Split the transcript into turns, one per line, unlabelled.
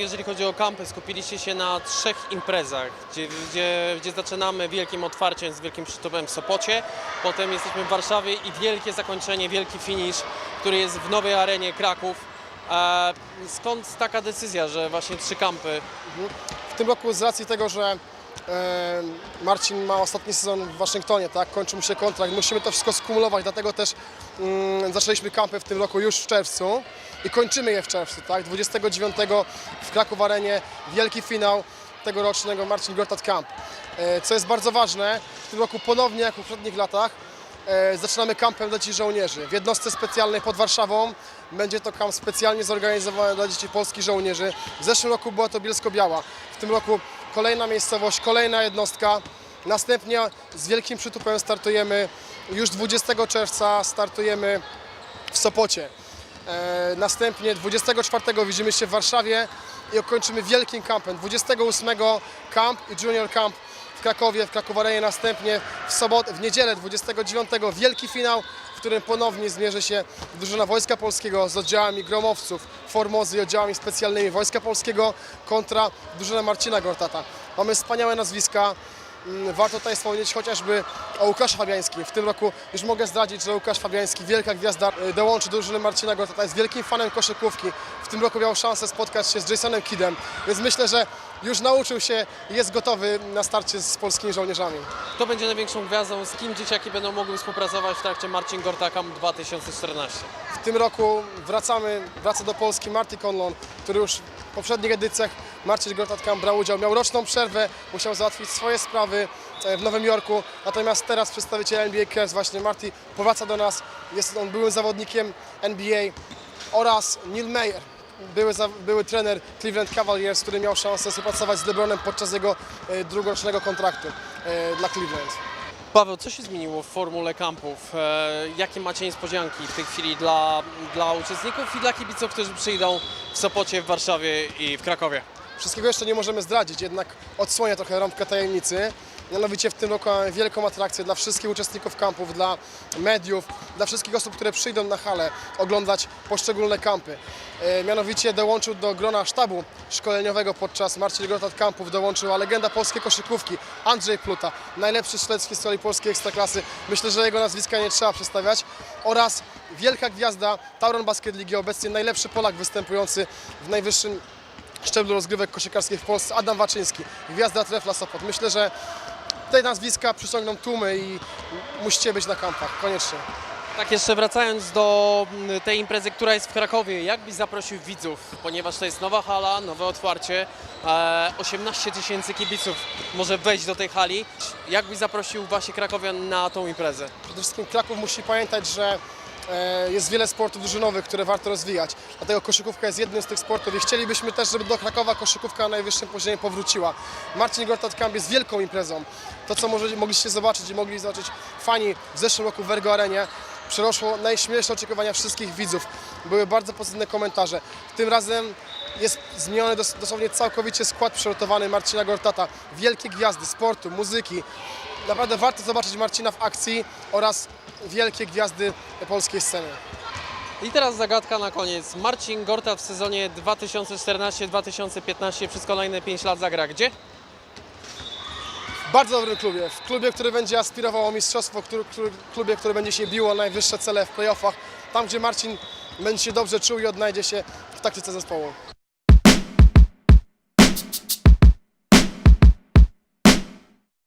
Jeżeli chodzi o kampy, skupiliście się na trzech imprezach, gdzie, gdzie, gdzie zaczynamy wielkim otwarciem z wielkim przytupem w Sopocie, potem jesteśmy w Warszawie i wielkie zakończenie, wielki finish, który jest w nowej arenie Kraków. E, skąd taka decyzja, że właśnie trzy kampy?
W tym roku z racji tego, że Marcin ma ostatni sezon w Waszyngtonie, tak, kończy mu się kontrakt, musimy to wszystko skumulować, dlatego też mm, zaczęliśmy kampy w tym roku już w czerwcu i kończymy je w czerwcu, tak, 29 w Kraków Arenie wielki finał tegorocznego Marcin Gortat Camp. E, co jest bardzo ważne, w tym roku ponownie, jak w poprzednich latach, E, Zaczynamy kampem dla dzieci żołnierzy. W jednostce specjalnej pod Warszawą będzie to kamp specjalnie zorganizowany dla dzieci polskich żołnierzy. W zeszłym roku była to Bielsko-Biała. W tym roku kolejna miejscowość, kolejna jednostka. Następnie z wielkim przytupem startujemy już 20 czerwca startujemy w Sopocie. E, Następnie 24 widzimy się w Warszawie i okończymy wielkim kampem. 28 kamp i junior camp w Krakowie, w Krakowarenie następnie w sobotę, w niedzielę 29 wielki finał, w którym ponownie zmierzy się drużyna Wojska Polskiego z oddziałami gromowców, Formozy i oddziałami specjalnymi Wojska Polskiego kontra drużyna Marcina Gortata. Mamy wspaniałe nazwiska, Mm, Warto tutaj wspomnieć chociażby o Łukaszu Fabiańskim. W tym roku już mogę zdradzić, że Łukasz Fabiański, wielka gwiazda, y, dołączy do drużyny Marcina Gortata. Jest wielkim fanem koszykówki. W tym roku miał szansę spotkać się z Jasonem Kiddem, więc myślę, że już nauczył się i jest gotowy na starcie z polskimi żołnierzami.
Kto będzie największą gwiazdą, z kim dzieciaki będą mogły współpracować w trakcie Marcin Gorta Camp 2014?
W tym roku wracamy, wraca do Polski Marty Conlon, który już w poprzednich edycjach Marcin Gortat Camp brał udział. Miał roczną przerwę, musiał załatwić swoje sprawy e, w Nowym Jorku. Natomiast teraz przedstawiciel NBA Cavs, właśnie Marty, powraca do nas. Jest on byłym zawodnikiem NBA oraz Neil Mayer, były, były trener Cleveland Cavaliers, który miał szansę współpracować z LeBronem podczas jego e, drugorocznego kontraktu e, dla Cleveland.
Paweł, co się zmieniło w formule kampów? E, jakie macie niespodzianki w tej chwili dla, dla uczestników i dla kibiców, którzy przyjdą w Sopocie, w Warszawie i w Krakowie?
Wszystkiego jeszcze nie możemy zdradzić, jednak odsłonię trochę rąbkę tajemnicy. Mianowicie w tym roku mamy wielką atrakcję dla wszystkich uczestników kampów, dla mediów, dla wszystkich osób, które przyjdą na halę oglądać poszczególne kampy. E, Mianowicie dołączył do grona sztabu szkoleniowego podczas Marcin Grotat kampów, dołączyła legenda polskiej koszykówki Andrzej Pluta, najlepszy strzelec w historii polskiej ekstraklasy. Myślę, że jego nazwiska nie trzeba przedstawiać. Oraz wielka gwiazda Tauron Basket Ligi, obecnie najlepszy Polak występujący w najwyższym szczeblu rozgrywek koszykarskich w Polsce Adam Waczyński, gwiazda Trefla Sopot. Myślę, że te nazwiska przyciągną tłumy i musicie być na kampach, koniecznie.
Tak, jeszcze wracając do mm, tej imprezy, która jest w Krakowie, jak byś zaprosił widzów, ponieważ to jest nowa hala, nowe otwarcie, e, 18 tysięcy kibiców może wejść do tej hali. Jak byś zaprosił właśnie Krakowian na tą imprezę?
Przede wszystkim Kraków musi pamiętać, że e, jest wiele sportów drużynowych, które warto rozwijać. Dlatego koszykówka jest jednym z tych sportów i chcielibyśmy też, żeby do Krakowa koszykówka na najwyższym poziomie powróciła. Marcin Gortat Camp jest wielką imprezą. To, co może, mogliście zobaczyć i mogli zobaczyć fani w zeszłym roku w Ergo Arenie, przerosło najśmielsze oczekiwania wszystkich widzów. Były bardzo pozytywne komentarze. Tym razem jest zmieniony dos- dosłownie całkowicie skład przygotowany Marcina Gortata. Wielkie gwiazdy sportu, muzyki. Naprawdę warto zobaczyć Marcina w akcji oraz wielkie gwiazdy polskiej sceny.
I teraz zagadka na koniec. Marcin Gorta w sezonie 2014-2015 przez kolejne 5 lat zagra gdzie?
W bardzo dobrym klubie, w klubie, który będzie aspirował o mistrzostwo, który, który, klubie, które będzie się biło o najwyższe cele w playoffach, tam gdzie Marcin będzie się dobrze czuł i odnajdzie się w taktyce zespołu.